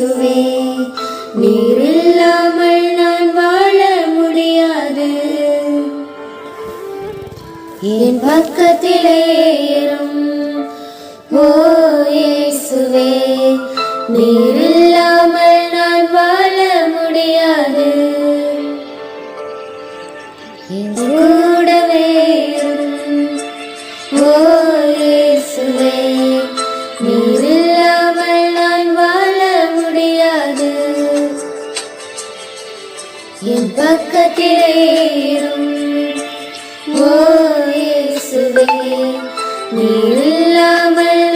இயேசுவே நீர் இல்லாமல் நான் வாழ முடியாது. என் பக்கத்திலே இரும் ஓ இயேசுவே நீர் நான் வாழ முடியாது. பக்கத்திலேயும் ஓ இயேசுவே நீ இல்லாமல்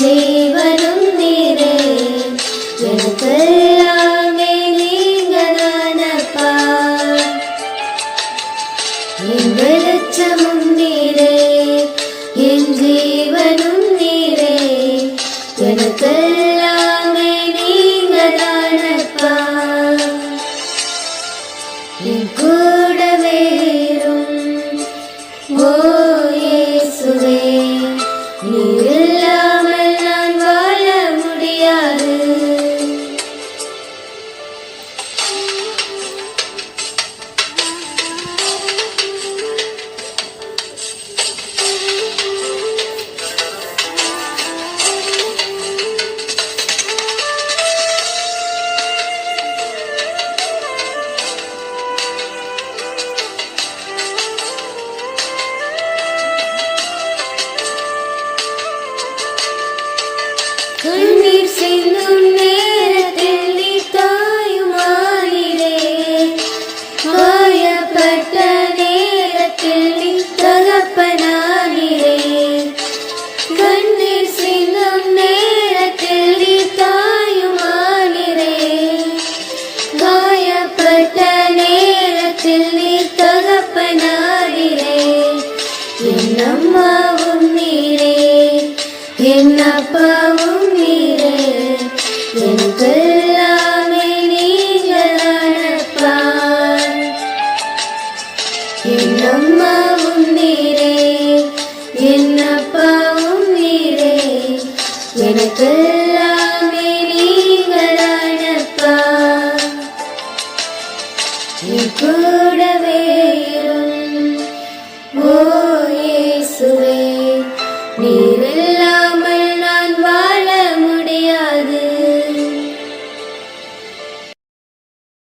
ജീവനും നീരേ എനിക്കെല്ലാമേ നീങ്ങനാനപ്പാ എൻ വെളിച്ചമും നീരേ എൻ ജീവനും നീരേ എനിക്കെല്ലാമേ നീങ്ങനാനപ്പാ എൻ കൂടവേറും ഓ Jingle